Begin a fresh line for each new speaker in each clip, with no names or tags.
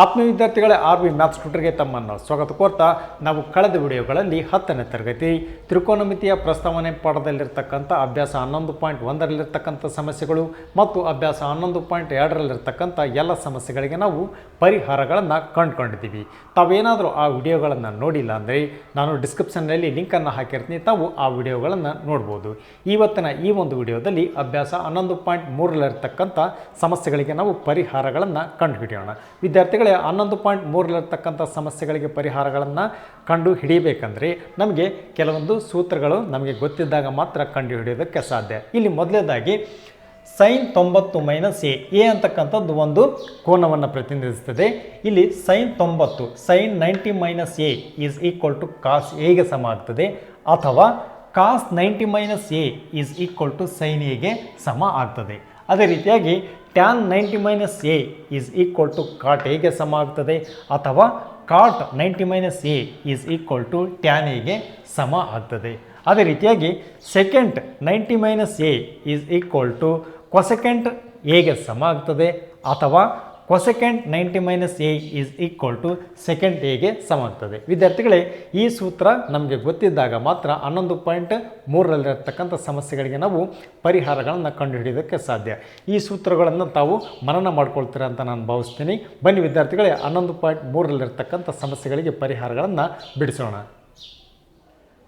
ಆತ್ಮೀಯ ವಿದ್ಯಾರ್ಥಿಗಳೇ R V maths ಟ್ಯೂಟರ್ಗೆ ತಮ್ಮನ್ನು ಸ್ವಾಗತ ಕೋರ್ತಾ, ನಾವು ಕಳೆದ ವಿಡಿಯೋಗಳಲ್ಲಿ ಹತ್ತನೇ ತರಗತಿ ತ್ರಿಕೋನಮಿತಿಯ ಪ್ರಸ್ತಾವನೆ ಪಾಠದಲ್ಲಿರ್ತಕ್ಕಂಥ ಅಭ್ಯಾಸ ಹನ್ನೊಂದು ಪಾಯಿಂಟ್ ಒಂದರಲ್ಲಿರ್ತಕ್ಕಂಥ ಸಮಸ್ಯೆಗಳು ಮತ್ತು ಅಭ್ಯಾಸ ಹನ್ನೊಂದು ಪಾಯಿಂಟ್ ಎರಡರಲ್ಲಿರ್ತಕ್ಕಂಥ ಎಲ್ಲ ಸಮಸ್ಯೆಗಳಿಗೆ ನಾವು ಪರಿಹಾರಗಳನ್ನು ಕಂಡುಕೊಂಡಿದ್ದೀವಿ. ತಾವೇನಾದರೂ ಆ ವಿಡಿಯೋಗಳನ್ನು ನೋಡಿಲ್ಲ ಅಂದರೆ ನಾನು ಡಿಸ್ಕ್ರಿಪ್ಷನ್ನಲ್ಲಿ ಲಿಂಕನ್ನು ಹಾಕಿರ್ತೀನಿ, ತಾವು ಆ ವಿಡಿಯೋಗಳನ್ನು ನೋಡ್ಬೋದು. ಇವತ್ತಿನ ಈ ಒಂದು ವಿಡಿಯೋದಲ್ಲಿ ಅಭ್ಯಾಸ ಹನ್ನೊಂದು ಪಾಯಿಂಟ್ ಮೂರರಲ್ಲಿರ್ತಕ್ಕಂಥ ಸಮಸ್ಯೆಗಳಿಗೆ ನಾವು ಪರಿಹಾರಗಳನ್ನು ಕಂಡುಹಿಡಿಯೋಣ. ವಿದ್ಯಾರ್ಥಿಗಳೇ ಹನ್ನೊಂದು ಪಾಯಿಂಟ್ ಮೂರಲ್ಲಿರ್ತಕ್ಕಂಥ ಸಮಸ್ಯೆಗಳಿಗೆ ಪರಿಹಾರಗಳನ್ನು ಕಂಡು ಹಿಡಿಯಬೇಕಂದ್ರೆ ನಮಗೆ ಕೆಲವೊಂದು ಸೂತ್ರಗಳು ನಮಗೆ ಗೊತ್ತಿದ್ದಾಗ ಮಾತ್ರ ಕಂಡು ಹಿಡಿಯೋದಕ್ಕೆ ಸಾಧ್ಯ. ಇಲ್ಲಿ ಮೊದಲನೇದಾಗಿ ಸೈನ್ ತೊಂಬತ್ತು ಮೈನಸ್ ಎ ಎ ಅಂತಕ್ಕಂಥದ್ದು ಒಂದು ಕೋನವನ್ನು ಪ್ರತಿನಿಧಿಸ್ತದೆ ಇಲ್ಲಿ ಸೈನ್ ತೊಂಬತ್ತು sine ninety minus A is equal to cos ಎಗೆ ಸಮ ಆಗ್ತದೆ. ಅಥವಾ cos ninety minus A is equal to sine ಎಗೆ ಸಮ ಆಗ್ತದೆ. ಅದೇ ರೀತಿಯಾಗಿ tan ninety minus A is equal to cot ಎಗೆ ಸಮ ಆಗ್ತದೆ, ಅಥವಾ cot ninety minus A is equal to tan ಎಗೆ ಸಮ ಆಗ್ತದೆ. ಅದೇ ರೀತಿಯಾಗಿ secant ninety minus A is equal to cosecant ಎಗೆ ಸಮ ಆಗ್ತದೆ, ಅಥವಾ cosecant ninety minus A is equal to secant ಎಗೆ ಸಮ ಆಗ್ತದೆ. ವಿದ್ಯಾರ್ಥಿಗಳೇ, ಈ ಸೂತ್ರ ನಮಗೆ ಗೊತ್ತಿದ್ದಾಗ ಮಾತ್ರ ಹನ್ನೊಂದು ಪಾಯಿಂಟ್ ಮೂರರಲ್ಲಿರತಕ್ಕಂಥ ಸಮಸ್ಯೆಗಳಿಗೆ ನಾವು ಪರಿಹಾರಗಳನ್ನು ಕಂಡುಹಿಡಿಯೋದಕ್ಕೆ ಸಾಧ್ಯ. ಈ ಸೂತ್ರಗಳನ್ನು ತಾವು ಮನನ ಮಾಡ್ಕೊಳ್ತೀರ ಅಂತ ನಾನು ಭಾವಿಸ್ತೀನಿ. ಬನ್ನಿ ವಿದ್ಯಾರ್ಥಿಗಳೇ, ಹನ್ನೊಂದು ಪಾಯಿಂಟ್ ಮೂರರಲ್ಲಿರ್ತಕ್ಕಂಥ ಸಮಸ್ಯೆಗಳಿಗೆ ಪರಿಹಾರಗಳನ್ನು ಬಿಡಿಸೋಣ.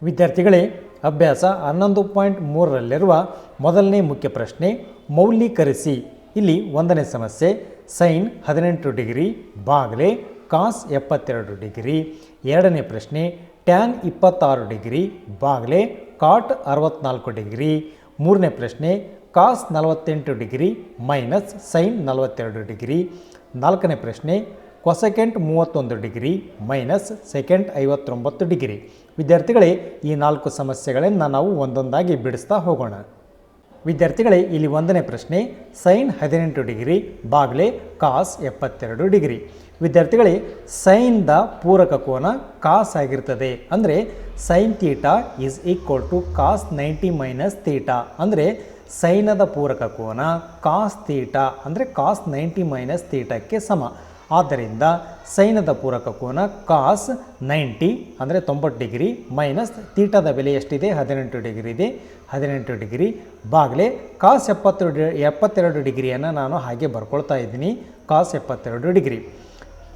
ವಿದ್ಯಾರ್ಥಿಗಳೇ, ಅಭ್ಯಾಸ ಹನ್ನೊಂದು ಪಾಯಿಂಟ್ ಮೂರರಲ್ಲಿರುವ ಮೊದಲನೇ ಮುಖ್ಯ ಪ್ರಶ್ನೆ, ಮೌಲ್ಯೀಕರಿಸಿ. ಇಲ್ಲಿ ಒಂದನೇ ಸಮಸ್ಯೆ ಸೈನ್ ಹದಿನೆಂಟು ಡಿಗ್ರಿ, ಬಾಗಲೆ, ಕಾಸ್ ಎಪ್ಪತ್ತೆರಡು ಡಿಗ್ರಿ, ಎರಡನೇ ಪ್ರಶ್ನೆ, ಟ್ಯಾನ್ ಇಪ್ಪತ್ತಾರು ಡಿಗ್ರಿ, ಬಾಗಲೆ, ಕಾಟ್ ಅರವತ್ನಾಲ್ಕು ಡಿಗ್ರಿ, ಮೂರನೇ ಪ್ರಶ್ನೆ, ಕಾಸ್ ನಲವತ್ತೆಂಟು ಡಿಗ್ರಿ, ಮೈನಸ್ ಸೈನ್ ನಲವತ್ತೆರಡು ಡಿಗ್ರಿ, ನಾಲ್ಕನೇ ಪ್ರಶ್ನೆ, ಕೊಸೆಕೆಂಟ್ ಮೂವತ್ತೊಂದು ಡಿಗ್ರಿ, ಮೈನಸ್ ಸೆಕೆಂಡ್ ಐವತ್ತೊಂಬತ್ತು ಡಿಗ್ರಿ. ವಿದ್ಯಾರ್ಥಿಗಳೇ, ಈ ನಾಲ್ಕು ಸಮಸ್ಯೆಗಳನ್ನು ನಾವು ಒಂದೊಂದಾಗಿ ಬಿಡಿಸ್ತಾ ಹೋಗೋಣ. ವಿದ್ಯಾರ್ಥಿಗಳೇ, ಇಲ್ಲಿ ಒಂದನೇ ಪ್ರಶ್ನೆ. ಸೈನ್ ಹದಿನೆಂಟು ಡಿಗ್ರಿ, ಬಾಗ್ಲೆ ಕಾಸ್ ಎಪ್ಪತ್ತೆರಡು ಡಿಗ್ರಿ. ವಿದ್ಯಾರ್ಥಿಗಳೇ, ಸೈನ್ದ ಪೂರಕ ಕೋನ ಕಾಸ್ ಆಗಿರ್ತದೆ. ಅಂದರೆ sine theta is equal to cos ninety minus theta ಅಂದರೆ ಸೈನದ ಪೂರಕ ಕೋನ ಕಾಸ್ ತೀಟಾ ಅಂದರೆ ಕಾಸ್ ನೈಂಟಿ ಮೈನಸ್ ತೀಟಕ್ಕೆ ಸಮ. ಆದ್ದರಿಂದ ಸೈನದ ಪೂರಕ ಕೋನ ಕಾಸ್ ನೈಂಟಿ ಅಂದರೆ ತೊಂಬತ್ತು ಡಿಗ್ರಿ ಮೈನಸ್ ತೀಟದ ಬೆಲೆ ಎಷ್ಟಿದೆ? ಹದಿನೆಂಟು ಡಿಗ್ರಿ ಇದೆ. ಹದಿನೆಂಟು ಡಿಗ್ರಿ ಬಾಗಲೇ ಕಾಸ್ ಎಪ್ಪತ್ತು ಡಿ, ಎಪ್ಪತ್ತೆರಡು ಡಿಗ್ರಿಯನ್ನು ನಾನು ಹಾಗೆ ಬರ್ಕೊಳ್ತಾ ಇದ್ದೀನಿ. ಕಾಸ್ ಎಪ್ಪತ್ತೆರಡು ಡಿಗ್ರಿ.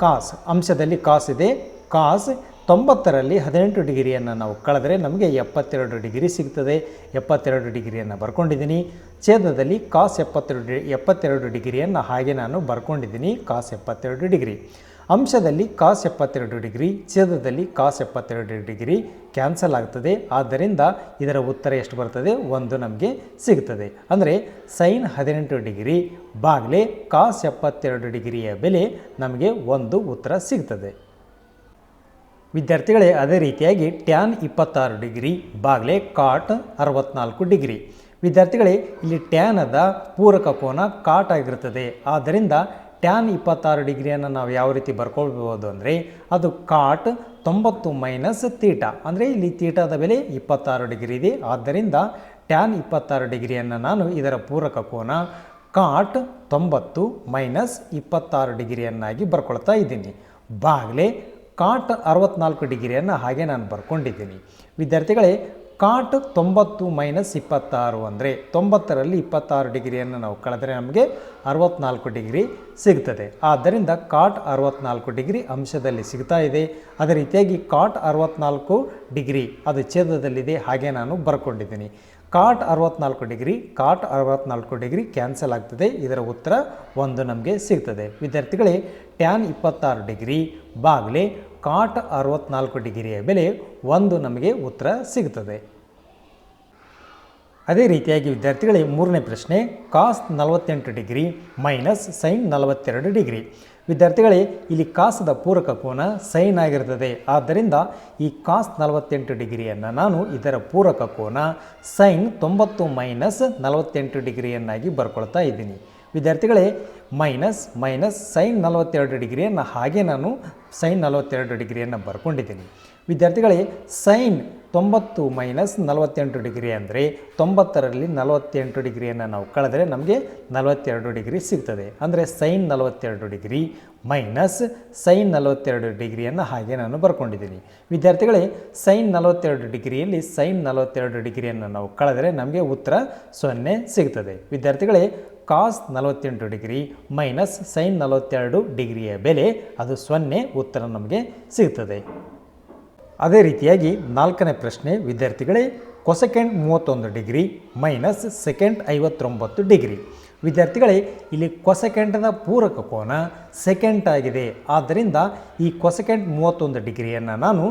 ಕಾಸ್ ಅಂಶದಲ್ಲಿ ಕಾಸ್ ಇದೆ. ಕಾಸ್ ತೊಂಬತ್ತರಲ್ಲಿ ಹದಿನೆಂಟು ಡಿಗ್ರಿಯನ್ನು ನಾವು ಕಳೆದರೆ ನಮಗೆ ಎಪ್ಪತ್ತೆರಡು ಡಿಗ್ರಿ ಸಿಗ್ತದೆ. ಎಪ್ಪತ್ತೆರಡು ಡಿಗ್ರಿಯನ್ನು ಬರ್ಕೊಂಡಿದ್ದೀನಿ. ಛೇದದಲ್ಲಿ ಕಾಸ್ ಎಪ್ಪತ್ತೆರಡು ಡಿ, ಎಪ್ಪತ್ತೆರಡು ಡಿಗ್ರಿಯನ್ನು ಹಾಗೆ ನಾನು ಬರ್ಕೊಂಡಿದ್ದೀನಿ. ಕಾಸ್ ಎಪ್ಪತ್ತೆರಡು ಡಿಗ್ರಿ. ಅಂಶದಲ್ಲಿ ಕಾಸ್ ಎಪ್ಪತ್ತೆರಡು ಡಿಗ್ರಿ, ಛೇದದಲ್ಲಿ ಕಾಸ್ ಎಪ್ಪತ್ತೆರಡು ಡಿಗ್ರಿ ಕ್ಯಾನ್ಸಲ್ ಆಗ್ತದೆ. ಆದ್ದರಿಂದ ಇದರ ಉತ್ತರ ಎಷ್ಟು ಬರ್ತದೆ? ಒಂದು ನಮಗೆ ಸಿಗ್ತದೆ. ಅಂದರೆ ಸೈನ್ ಹದಿನೆಂಟು ಡಿಗ್ರಿ ಬಾಗ್ಲೆ ಕಾಸ್ ಎಪ್ಪತ್ತೆರಡು ಡಿಗ್ರಿಯ ಬೆಲೆ ನಮಗೆ ಒಂದು ಉತ್ತರ ಸಿಗ್ತದೆ. ವಿದ್ಯಾರ್ಥಿಗಳೇ, ಅದೇ ರೀತಿಯಾಗಿ ಟ್ಯಾನ್ ಇಪ್ಪತ್ತಾರು ಡಿಗ್ರಿ, ಬಾಗ್ಲೆ ಕಾಟ್ ಅರವತ್ನಾಲ್ಕು ಡಿಗ್ರಿ. ವಿದ್ಯಾರ್ಥಿಗಳೇ, ಇಲ್ಲಿ ಟ್ಯಾನದ ಪೂರಕ ಕೋನ ಕಾಟ್ ಆಗಿರುತ್ತದೆ. ಆದ್ದರಿಂದ ಟ್ಯಾನ್ ಇಪ್ಪತ್ತಾರು ಡಿಗ್ರಿಯನ್ನು ನಾವು ಯಾವ ರೀತಿ ಬರ್ಕೊಳ್ಬೋದು ಅಂದರೆ, ಅದು ಕಾಟ್ ತೊಂಬತ್ತು ಮೈನಸ್ ತೀಟ. ಅಂದರೆ ಇಲ್ಲಿ ತೀಟದ ಬೆಲೆ ಇಪ್ಪತ್ತಾರು ಡಿಗ್ರಿ ಇದೆ. ಆದ್ದರಿಂದ ಟ್ಯಾನ್ ಇಪ್ಪತ್ತಾರು ಡಿಗ್ರಿಯನ್ನು ನಾನು ಇದರ ಪೂರಕ ಕೋನ ಕಾಟ್ ತೊಂಬತ್ತು ಮೈನಸ್ ಇಪ್ಪತ್ತಾರು ಡಿಗ್ರಿಯನ್ನಾಗಿ ಬರ್ಕೊಳ್ತಾ ಇದ್ದೀನಿ. ಬಾಗ್ಲೆ ಕಾಟ್ ಅರವತ್ನಾಲ್ಕು ಡಿಗ್ರಿಯನ್ನು ಹಾಗೆ ನಾನು ಬರ್ಕೊಂಡಿದ್ದೀನಿ. ವಿದ್ಯಾರ್ಥಿಗಳೇ, ಕಾಟ್ ತೊಂಬತ್ತು ಮೈನಸ್ ಇಪ್ಪತ್ತಾರು ಅಂದರೆ ತೊಂಬತ್ತರಲ್ಲಿ ಇಪ್ಪತ್ತಾರು ಡಿಗ್ರಿಯನ್ನು ನಾವು ಕಳೆದರೆ ನಮಗೆ ಅರವತ್ನಾಲ್ಕು ಡಿಗ್ರಿ ಸಿಗ್ತದೆ. ಆದ್ದರಿಂದ ಕಾಟ್ ಅರವತ್ನಾಲ್ಕು ಡಿಗ್ರಿ ಅಂಶದಲ್ಲಿ ಸಿಗ್ತಾ ಇದೆ. ಅದೇ ರೀತಿಯಾಗಿ ಕಾಟ್ ಅರವತ್ನಾಲ್ಕು ಡಿಗ್ರಿ ಅದು ಛೇದದಲ್ಲಿದೆ ಹಾಗೆ ನಾನು ಬರ್ಕೊಂಡಿದ್ದೀನಿ. ಕಾಟ್ ಅರವತ್ನಾಲ್ಕು ಡಿಗ್ರಿ, ಕಾಟ್ ಅರವತ್ನಾಲ್ಕು ಡಿಗ್ರಿ ಕ್ಯಾನ್ಸಲ್ ಆಗ್ತದೆ. ಇದರ ಉತ್ತರ ಒಂದು ನಮಗೆ ಸಿಗ್ತದೆ. ವಿದ್ಯಾರ್ಥಿಗಳೇ, ಟ್ಯಾನ್ ಇಪ್ಪತ್ತಾರು ಡಿಗ್ರಿ, ಬಾಗ್ಲೆ ಕಾಟ್ ಅರವತ್ನಾಲ್ಕು ಡಿಗ್ರಿಯ ಬೆಲೆ ಒಂದು ನಮಗೆ ಉತ್ತರ ಸಿಗುತ್ತದೆ. ಅದೇ ರೀತಿಯಾಗಿ ವಿದ್ಯಾರ್ಥಿಗಳೇ, ಮೂರನೇ ಪ್ರಶ್ನೆ, ಕಾಸ್ ನಲವತ್ತೆಂಟು ಡಿಗ್ರಿ ಮೈನಸ್ ಸೈನ್ ನಲವತ್ತೆರಡು ಡಿಗ್ರಿ. ವಿದ್ಯಾರ್ಥಿಗಳೇ, ಇಲ್ಲಿ ಕಾಸದ ಪೂರಕ ಕೋನ ಸೈನ್ ಆಗಿರ್ತದೆ ಆದ್ದರಿಂದ ಈ ಕಾಸ್ ನಲವತ್ತೆಂಟು ಡಿಗ್ರಿಯನ್ನು ನಾನು ಇದರ ಪೂರಕ ಕೋನ ಸೈನ್ ತೊಂಬತ್ತು ಮೈನಸ್ ನಲವತ್ತೆಂಟು ಡಿಗ್ರಿಯನ್ನಾಗಿ ಬರ್ಕೊಳ್ತಾ ಇದ್ದೀನಿ. ವಿದ್ಯಾರ್ಥಿಗಳೇ ಮೈನಸ್ ಮೈನಸ್ ಸೈನ್ ನಲವತ್ತೆರಡು ಡಿಗ್ರಿಯನ್ನು ಹಾಗೆ ನಾನು ಸೈನ್ ನಲವತ್ತೆರಡು ಡಿಗ್ರಿಯನ್ನು ಬರ್ಕೊಂಡಿದ್ದೀನಿ. ವಿದ್ಯಾರ್ಥಿಗಳೇ, ಸೈನ್ ತೊಂಬತ್ತು ಮೈನಸ್ ನಲವತ್ತೆಂಟು ಡಿಗ್ರಿ ಅಂದರೆ ತೊಂಬತ್ತರಲ್ಲಿ ನಲವತ್ತೆಂಟು ಡಿಗ್ರಿಯನ್ನು ನಾವು ಕಳೆದರೆ ನಮಗೆ ನಲವತ್ತೆರಡು ಡಿಗ್ರಿ ಸಿಗ್ತದೆ. ಅಂದರೆ ಸೈನ್ ನಲವತ್ತೆರಡು ಡಿಗ್ರಿ ಮೈನಸ್ ಸೈನ್ ನಲವತ್ತೆರಡು ಡಿಗ್ರಿಯನ್ನು ಹಾಗೆ ನಾನು ಬರ್ಕೊಂಡಿದ್ದೀನಿ. ವಿದ್ಯಾರ್ಥಿಗಳೇ, ಸೈನ್ ನಲವತ್ತೆರಡು ಡಿಗ್ರಿಯಲ್ಲಿ ಸೈನ್ ನಲವತ್ತೆರಡು ಡಿಗ್ರಿಯನ್ನು ನಾವು ಕಳೆದರೆ ನಮಗೆ ಉತ್ತರ ಸೊನ್ನೆ ಸಿಗ್ತದೆ. ವಿದ್ಯಾರ್ಥಿಗಳೇ ಕಾಸ್ ನಲವತ್ತೆಂಟು ಡಿಗ್ರಿ ಮೈನಸ್ ಸೈನ್ ನಲವತ್ತೆರಡು ಡಿಗ್ರಿಯ ಬೆಲೆ ಅದು ಸೊನ್ನೆ ಉತ್ತರ ನಮಗೆ ಸಿಗುತ್ತದೆ ಅದೇ ರೀತಿಯಾಗಿ ನಾಲ್ಕನೇ ಪ್ರಶ್ನೆ, ವಿದ್ಯಾರ್ಥಿಗಳೇ, ಕೊಸೆಕೆಂಡ್ ಮೂವತ್ತೊಂದು ಡಿಗ್ರಿ ಮೈನಸ್ ಸೆಕೆಂಡ್ ಐವತ್ತೊಂಬತ್ತು ಡಿಗ್ರಿ. ವಿದ್ಯಾರ್ಥಿಗಳೇ, ಇಲ್ಲಿ ಕೊಸೆಕೆಂಡದ ಪೂರಕ ಕೋನ ಸೆಕೆಂಡ್ ಆಗಿದೆ. ಆದ್ದರಿಂದ ಈ ಕೊಸೆಕೆಂಡ್ ಮೂವತ್ತೊಂದು ಡಿಗ್ರಿಯನ್ನು ನಾನು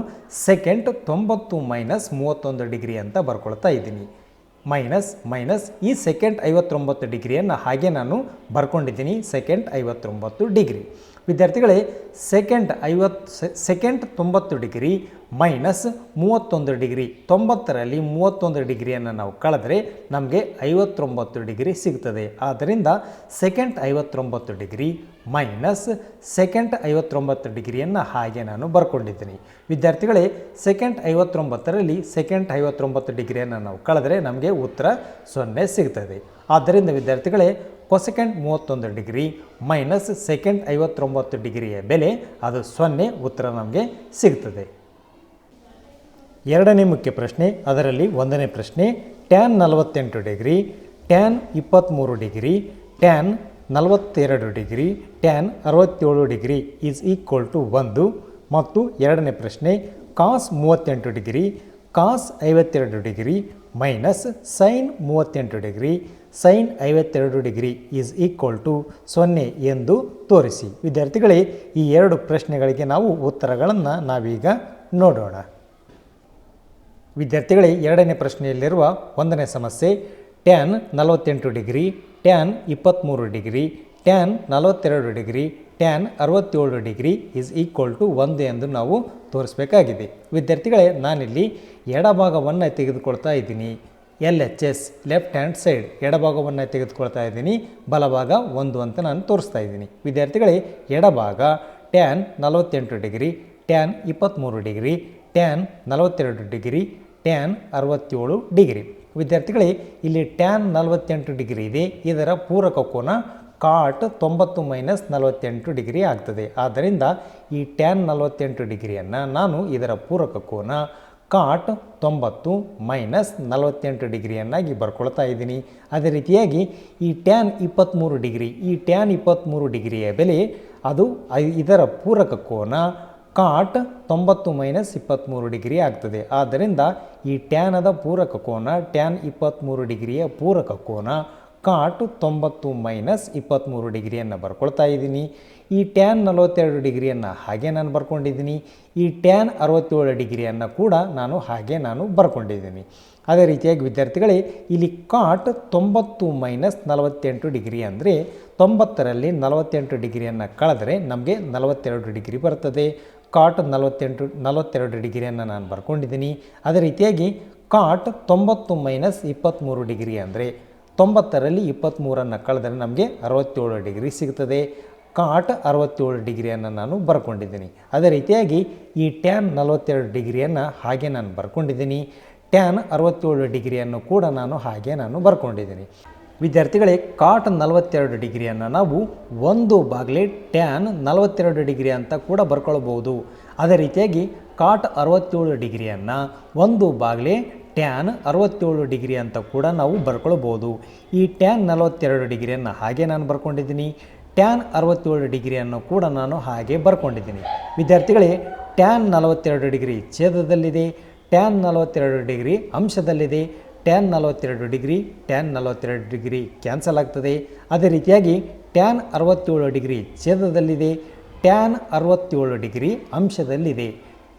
ಸೆಕೆಂಡ್ ತೊಂಬತ್ತು ಮೈನಸ್ ಮೂವತ್ತೊಂದು ಡಿಗ್ರಿ ಅಂತ ಬರ್ಕೊಳ್ತಾ ಇದ್ದೀನಿ. ಮೈನಸ್ ಮೈನಸ್ ಈ ಸೆಕೆಂಡ್ ಐವತ್ತೊಂಬತ್ತು ಡಿಗ್ರಿಯನ್ನು ಹಾಗೆ ನಾನು ಬರ್ಕೊಂಡಿದ್ದೀನಿ ಸೆಕೆಂಡ್ ಐವತ್ತೊಂಬತ್ತು ಡಿಗ್ರಿ. ವಿದ್ಯಾರ್ಥಿಗಳೇ ಸೆಕೆಂಡ್ ಐವತ್ತು ಸೆಕೆಂಡ್ ತೊಂಬತ್ತು ಡಿಗ್ರಿ ಮೈನಸ್ ಮೂವತ್ತೊಂದು ಡಿಗ್ರಿ, ತೊಂಬತ್ತರಲ್ಲಿ ಮೂವತ್ತೊಂದು ಡಿಗ್ರಿಯನ್ನು ನಾವು ಕಳೆದ್ರೆ ನಮಗೆ ಐವತ್ತೊಂಬತ್ತು ಡಿಗ್ರಿ ಸಿಗ್ತದೆ. ಆದ್ದರಿಂದ ಸೆಕೆಂಡ್ ಐವತ್ತೊಂಬತ್ತು ಡಿಗ್ರಿ ಮೈನಸ್ ಸೆಕೆಂಡ್ ಐವತ್ತೊಂಬತ್ತು ಡಿಗ್ರಿಯನ್ನು ಹಾಗೆ ನಾನು ಬರ್ಕೊಂಡಿದ್ದೀನಿ. ವಿದ್ಯಾರ್ಥಿಗಳೇ, ಸೆಕೆಂಡ್ ಐವತ್ತೊಂಬತ್ತರಲ್ಲಿ ಸೆಕೆಂಡ್ ಐವತ್ತೊಂಬತ್ತು ಡಿಗ್ರಿಯನ್ನು ನಾವು ಕಳೆದರೆ ನಮಗೆ ಉತ್ತರ ಸೊನ್ನೆ ಸಿಗ್ತದೆ. ಆದ್ದರಿಂದ ವಿದ್ಯಾರ್ಥಿಗಳೇ, ಕೊಸೆಕೆಂಡ್ ಮೂವತ್ತೊಂದು ಡಿಗ್ರಿ ಮೈನಸ್ ಸೆಕೆಂಡ್ ಐವತ್ತೊಂಬತ್ತು ಡಿಗ್ರಿಯ ಬೆಲೆ ಅದು ಸೊನ್ನೆ ಉತ್ತರ ನಮಗೆ ಸಿಗ್ತದೆ. ಎರಡನೇ ಮುಖ್ಯ ಪ್ರಶ್ನೆ, ಅದರಲ್ಲಿ ಒಂದನೇ ಪ್ರಶ್ನೆ ಟ್ಯಾನ್ ನಲವತ್ತೆಂಟು ಡಿಗ್ರಿ ಟ್ಯಾನ್ ಇಪ್ಪತ್ತ್ಮೂರು ಡಿಗ್ರಿ ಟ್ಯಾನ್ ನಲವತ್ತೆರಡು ಡಿಗ್ರಿ ಟ್ಯಾನ್ ಅರವತ್ತೇಳು ಡಿಗ್ರಿ ಈಸ್ ಈಕ್ವಲ್ ಟು ಒಂದು. ಮತ್ತು ಎರಡನೇ ಪ್ರಶ್ನೆ ಕಾಸ್ ಮೂವತ್ತೆಂಟು ಡಿಗ್ರಿ ಕಾಸ್ ಐವತ್ತೆರಡು ಡಿಗ್ರಿ ಮೈನಸ್ ಸೈನ್ ಮೂವತ್ತೆಂಟು ಡಿಗ್ರಿ ಸೈನ್ ಐವತ್ತೆರಡು ಡಿಗ್ರಿ ಈಸ್ ಈಕ್ವಲ್ ಟು ಸೊನ್ನೆ ಎಂದು ತೋರಿಸಿ. ವಿದ್ಯಾರ್ಥಿಗಳೇ, ಈ ಎರಡು ಪ್ರಶ್ನೆಗಳಿಗೆ ನಾವು ಉತ್ತರಗಳನ್ನು ನಾವೀಗ ನೋಡೋಣ. ವಿದ್ಯಾರ್ಥಿಗಳೇ, ಎರಡನೇ ಪ್ರಶ್ನೆಯಲ್ಲಿರುವ ಒಂದನೇ ಸಮಸ್ಯೆ ಟ್ಯಾನ್ ನಲವತ್ತೆಂಟು ಡಿಗ್ರಿ ಟ್ಯಾನ್ ಇಪ್ಪತ್ತ್ಮೂರು ಡಿಗ್ರಿ ಟ್ಯಾನ್ ನಲವತ್ತೆರಡು ಡಿಗ್ರಿ ಟ್ಯಾನ್ ಅರವತ್ತೇಳು ಡಿಗ್ರಿ ಈಸ್ ಈಕ್ವಲ್ ಟು ಒಂದು ಎಂದು ನಾವು ತೋರಿಸಬೇಕಾಗಿದೆ. ವಿದ್ಯಾರ್ಥಿಗಳೇ, ನಾನಿಲ್ಲಿ ಎಡಭಾಗವನ್ನು ತೆಗೆದುಕೊಳ್ತಾ ಇದ್ದೀನಿ. L H S left hand side ಎಡಭಾಗವನ್ನು ತೆಗೆದುಕೊಳ್ತಾ ಇದ್ದೀನಿ. ಬಲಭಾಗ ಒಂದು ಅಂತ ನಾನು ತೋರಿಸ್ತಾ ಇದ್ದೀನಿ. ವಿದ್ಯಾರ್ಥಿಗಳೇ, ಎಡಭಾಗ ಟ್ಯಾನ್ ನಲವತ್ತೆಂಟು ಡಿಗ್ರಿ ಟ್ಯಾನ್ ಇಪ್ಪತ್ತ್ಮೂರು ಡಿಗ್ರಿ ಟ್ಯಾನ್ ನಲವತ್ತೆರಡು ಡಿಗ್ರಿ ಟ್ಯಾನ್ ಅರವತ್ತೇಳು ಡಿಗ್ರಿ. ವಿದ್ಯಾರ್ಥಿಗಳೇ, ಇಲ್ಲಿ ಟ್ಯಾನ್ ನಲವತ್ತೆಂಟು ಡಿಗ್ರಿ ಇದೆ. ಇದರ ಪೂರಕ ಕೋನ ಕಾಟ್ ತೊಂಬತ್ತು ಮೈನಸ್ ನಲವತ್ತೆಂಟು ಡಿಗ್ರಿ ಆಗ್ತದೆ. ಆದ್ದರಿಂದ ಈ ಟ್ಯಾನ್ ನಲವತ್ತೆಂಟು ಡಿಗ್ರಿಯನ್ನು ನಾನು ಇದರ ಪೂರಕ ಕೋನ ಕಾಟ್ ತೊಂಬತ್ತು ಮೈನಸ್ ನಲವತ್ತೆಂಟು ಡಿಗ್ರಿಯನ್ನಾಗಿ ಬರ್ಕೊಳ್ತಾ ಇದ್ದೀನಿ. ಅದೇ ರೀತಿಯಾಗಿ ಈ ಟ್ಯಾನ್ ಇಪ್ಪತ್ತ್ಮೂರು ಡಿಗ್ರಿ, ಈ ಟ್ಯಾನ್ ಇಪ್ಪತ್ತ್ಮೂರು ಡಿಗ್ರಿಯ ಬೆಲೆ ಅದು ಇದರ ಪೂರಕ ಕೋನ ಕಾಟ್ ತೊಂಬತ್ತು ಮೈನಸ್ ಇಪ್ಪತ್ತ್ಮೂರು ಡಿಗ್ರಿ ಆಗ್ತದೆ. ಆದ್ದರಿಂದ ಈ ಟ್ಯಾನದ ಪೂರಕ ಕೋನ, ಟ್ಯಾನ್ ಇಪ್ಪತ್ತ್ಮೂರು ಡಿಗ್ರಿಯ ಪೂರಕ ಕೋನ, ಕಾಟ್ ತೊಂಬತ್ತು ಮೈನಸ್ ಇಪ್ಪತ್ತ್ಮೂರು ಡಿಗ್ರಿಯನ್ನು ಬರ್ಕೊಳ್ತಾ ಇದ್ದೀನಿ. ಈ ಟ್ಯಾನ್ ನಲವತ್ತೆರಡು ಡಿಗ್ರಿಯನ್ನು ಹಾಗೆ ನಾನು ಬರ್ಕೊಂಡಿದ್ದೀನಿ. ಈ ಟ್ಯಾನ್ ಅರವತ್ತೇಳು ಡಿಗ್ರಿಯನ್ನು ಕೂಡ ನಾನು ಹಾಗೆ ನಾನು ಬರ್ಕೊಂಡಿದ್ದೀನಿ. ಅದೇ ರೀತಿಯಾಗಿ ವಿದ್ಯಾರ್ಥಿಗಳೇ, ಇಲ್ಲಿ ಕಾಟ್ ತೊಂಬತ್ತು ಮೈನಸ್ ನಲವತ್ತೆಂಟು ಡಿಗ್ರಿ ಅಂದರೆ ತೊಂಬತ್ತರಲ್ಲಿ ನಲವತ್ತೆಂಟು ಡಿಗ್ರಿಯನ್ನು ಕಳೆದರೆ ನಮಗೆ ನಲವತ್ತೆರಡು ಡಿಗ್ರಿ ಬರ್ತದೆ. ಕಾಟ್ ನಲವತ್ತೆಂಟು, ನಲವತ್ತೆರಡು ಡಿಗ್ರಿಯನ್ನು ನಾನು ಬರ್ಕೊಂಡಿದ್ದೀನಿ. ಅದೇ ರೀತಿಯಾಗಿ ಕಾಟ್ ತೊಂಬತ್ತು ಮೈನಸ್ ಇಪ್ಪತ್ತ್ಮೂರು ಡಿಗ್ರಿ ಅಂದರೆ ತೊಂಬತ್ತರಲ್ಲಿ ಇಪ್ಪತ್ತ್ಮೂರನ್ನು ಕಳೆದರೆ ನಮಗೆ ಅರವತ್ತೇಳು ಡಿಗ್ರಿ ಸಿಗ್ತದೆ ಕಾಟ್ ಅರವತ್ತೇಳು ಡಿಗ್ರಿಯನ್ನು ನಾನು ಬರ್ಕೊಂಡಿದ್ದೀನಿ. ಅದೇ ರೀತಿಯಾಗಿ ಈ ಟ್ಯಾನ್ ನಲವತ್ತೆರಡು ಡಿಗ್ರಿಯನ್ನು ಹಾಗೆ ನಾನು ಬರ್ಕೊಂಡಿದ್ದೀನಿ. ಟ್ಯಾನ್ ಅರವತ್ತೇಳು ಡಿಗ್ರಿಯನ್ನು ಕೂಡ ನಾನು ಹಾಗೆ ನಾನು ಬರ್ಕೊಂಡಿದ್ದೀನಿ. ವಿದ್ಯಾರ್ಥಿಗಳೇ, ಕಾಟ್ ನಲವತ್ತೆರಡು ಡಿಗ್ರಿಯನ್ನು ನಾವು ಒಂದು ಬಾಗಿಲೆ ಟ್ಯಾನ್ ನಲವತ್ತೆರಡು ಡಿಗ್ರಿ ಅಂತ ಕೂಡ ಬರ್ಕೊಳ್ಬೋದು ಅದೇ ರೀತಿಯಾಗಿ ಕಾಟ್ ಅರವತ್ತೇಳು ಡಿಗ್ರಿಯನ್ನು ಒಂದು ಬಾಗಿಲೆ ಟ್ಯಾನ್ ಅರವತ್ತೇಳು ಡಿಗ್ರಿ ಅಂತ ಕೂಡ ನಾವು ಬರ್ಕೊಳ್ಬೋದು ಈ ಟ್ಯಾನ್ ನಲವತ್ತೆರಡು ಡಿಗ್ರಿಯನ್ನು ಹಾಗೆ ನಾನು ಬರ್ಕೊಂಡಿದ್ದೀನಿ. ಟ್ಯಾನ್ ಅರವತ್ತೇಳು ಡಿಗ್ರಿಯನ್ನು ಕೂಡ ನಾನು ಹಾಗೆ ಬರ್ಕೊಂಡಿದ್ದೀನಿ. ವಿದ್ಯಾರ್ಥಿಗಳೇ, ಟ್ಯಾನ್ ನಲವತ್ತೆರಡು ಡಿಗ್ರಿ ಛೇದದಲ್ಲಿದೆ. ಟ್ಯಾನ್ ನಲವತ್ತೆರಡು ಡಿಗ್ರಿ ಅಂಶದಲ್ಲಿದೆ. ಟ್ಯಾನ್ ನಲವತ್ತೆರಡು ಡಿಗ್ರಿ ಟ್ಯಾನ್ ನಲವತ್ತೆರಡು ಡಿಗ್ರಿ ಕ್ಯಾನ್ಸಲ್ ಆಗ್ತದೆ. ಅದೇ ರೀತಿಯಾಗಿ ಟ್ಯಾನ್ ಅರವತ್ತೇಳು ಡಿಗ್ರಿ ಛೇದದಲ್ಲಿದೆ ಟ್ಯಾನ್ ಅರವತ್ತೇಳು ಡಿಗ್ರಿ ಅಂಶದಲ್ಲಿದೆ.